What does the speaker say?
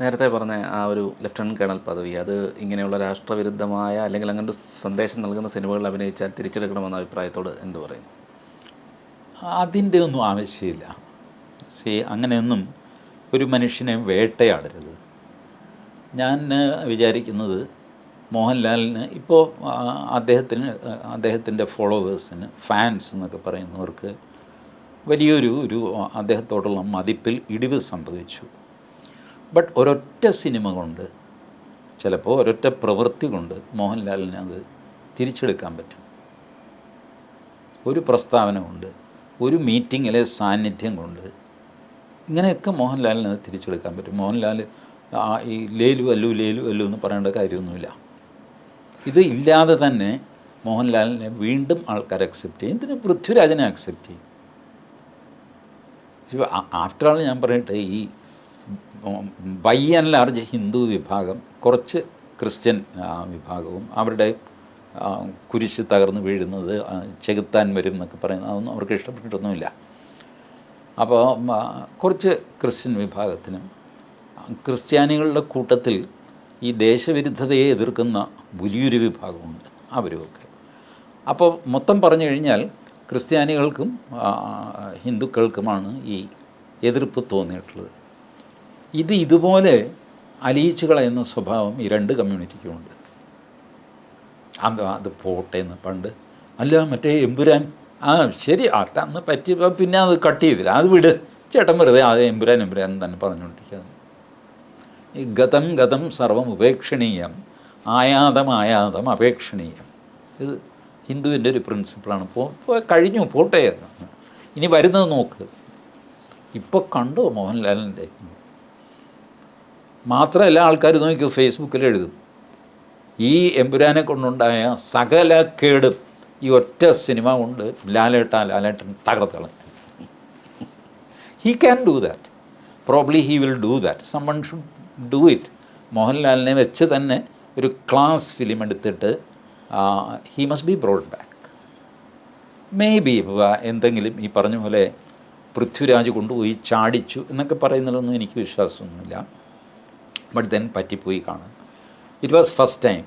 നേരത്തെ പറഞ്ഞ ആ ഒരു ലെഫ്റ്റനന്റ് കേണൽ പദവി അത് ഇങ്ങനെയുള്ള രാഷ്ട്രവിരുദ്ധമായ അല്ലെങ്കിൽ അങ്ങനെ ഒരു സന്ദേശം നൽകുന്ന സിനിമകളിൽ അഭിനയിച്ചാൽ തിരിച്ചെടുക്കണമെന്ന അഭിപ്രായത്തോട് എന്ത് പറയും? അതിന്റെ ഒന്നും ആവശ്യമില്ല. സി അങ്ങനെയൊന്നും ഒരു മനുഷ്യനെ വേട്ടയാടരുത്. ഞാൻ വിചാരിക്കുന്നത് മോഹൻലാലിന് ഇപ്പോൾ അദ്ദേഹത്തിന് അദ്ദേഹത്തിന്റെ ഫോളോവേഴ്സിന് ഫാൻസ് എന്നൊക്കെ പറയുന്നവർക്ക് വലിയൊരു ഒരു അദ്ദേഹത്തോടുള്ള മതിപ്പിൽ ഇടിവ് സംഭവിച്ചു. ബട്ട് ഒരൊറ്റ സിനിമ കൊണ്ട് ചിലപ്പോൾ ഒരൊറ്റ പ്രവൃത്തി കൊണ്ട് മോഹൻലാലിന് അത് തിരിച്ചെടുക്കാൻ പറ്റും. ഒരു പ്രസ്താവന കൊണ്ട് ഒരു മീറ്റിങ്ങിലെ സാന്നിധ്യം കൊണ്ട് ഇങ്ങനെയൊക്കെ മോഹൻലാലിന് അത് തിരിച്ചെടുക്കാൻ പറ്റും. മോഹൻലാൽ ആ ഈ ലേലു അല്ലു ലേലു അല്ലു എന്ന് പറയേണ്ട കാര്യമൊന്നുമില്ല. ഇത് ഇല്ലാതെ തന്നെ മോഹൻലാലിനെ വീണ്ടും ആൾക്കാർ അക്സെപ്റ്റ് ചെയ്യും. ഇതിന് പൃഥ്വിരാജിനെ അക്സെപ്റ്റ് ചെയ്യും? ആഫ്റ്റർ ആൾ ഞാൻ പറയട്ടെ ഈ ബൈ ആൻഡ് ലാർജ് ഹിന്ദു വിഭാഗം കുറച്ച് ക്രിസ്ത്യൻ വിഭാഗവും അവരുടെ കുരിശ് തകർന്ന് വീഴുന്നത് ചെകുത്താൻ വരും എന്നൊക്കെ പറയുന്നത് അതൊന്നും അവർക്ക് ഇഷ്ടപ്പെട്ടിട്ടൊന്നുമില്ല. അപ്പോൾ കുറച്ച് ക്രിസ്ത്യൻ വിഭാഗത്തിനും ക്രിസ്ത്യാനികളുടെ കൂട്ടത്തിൽ ഈ ദേശവിരുദ്ധതയെ എതിർക്കുന്ന വലിയൊരു വിഭാഗമുണ്ട് അവരുമൊക്കെ. അപ്പോൾ മൊത്തം പറഞ്ഞു കഴിഞ്ഞാൽ ക്രിസ്ത്യാനികൾക്കും ഹിന്ദുക്കൾക്കുമാണ് ഈ എതിർപ്പ് തോന്നിയിട്ടുള്ളത്. ഇത് ഇതുപോലെ അലിയിച്ചു കളയുന്ന സ്വഭാവം ഈ രണ്ട് കമ്മ്യൂണിറ്റിക്കുമുണ്ട്. അത് പോട്ടെ എന്ന് പണ്ട്. അല്ല മറ്റേ എമ്പുരാൻ. ആ ശരി അത് അന്ന് പറ്റിയപ്പോൾ പിന്നെ അത് കട്ട് ചെയ്തില്ല. അത് വിട്. ചേട്ടൻ വെറുതെ അത് എമ്പുരാൻ എമ്പുരാൻ തന്നെ പറഞ്ഞുകൊണ്ടിരിക്കുക ഈ ഗതം ഗതം സർവം ഉപേക്ഷണീയം. ആയാതം ആയാതം അപേക്ഷണീയം. ഇത് ഹിന്ദുവിന്റെ ഒരു പ്രിൻസിപ്പിളാണ്. പോ- കഴിഞ്ഞു പോട്ടെ ഇനി വരുന്നത് നോക്ക്. ഇപ്പോൾ കണ്ടോ മോഹൻലാലിന്റെ? മാത്രമല്ല ആൾക്കാർ നോക്കി ഫേസ്ബുക്കിൽ എഴുതും. ഈ എമ്പുരാനെ കൊണ്ടുണ്ടായ സകല കേടും ഈ ഒറ്റ സിനിമ കൊണ്ട് ലാലേട്ട Lalettan തകർത്തളഞ്ഞു. He can do that probably he will do that someone should do it മോഹൻലാലിനെ വെച്ച് തന്നെ ഒരു ക്ലാസ് ഫിലിം എടുത്തിട്ട് he must be brought back maybe എന്തെങ്കിലും ഈ പറഞ്ഞ പോലെ പൃഥ്വിരാജ് കൊണ്ടുപോയി ചാടിച്ചു എന്നൊക്കെ പറയുന്നതിലൊന്നും എനിക്ക് വിശ്വാസമൊന്നുമില്ല. ബട്ട് ദെൻ പറ്റിപ്പോയി കാണാൻ ഇറ്റ് വാസ് ഫസ്റ്റ് ടൈം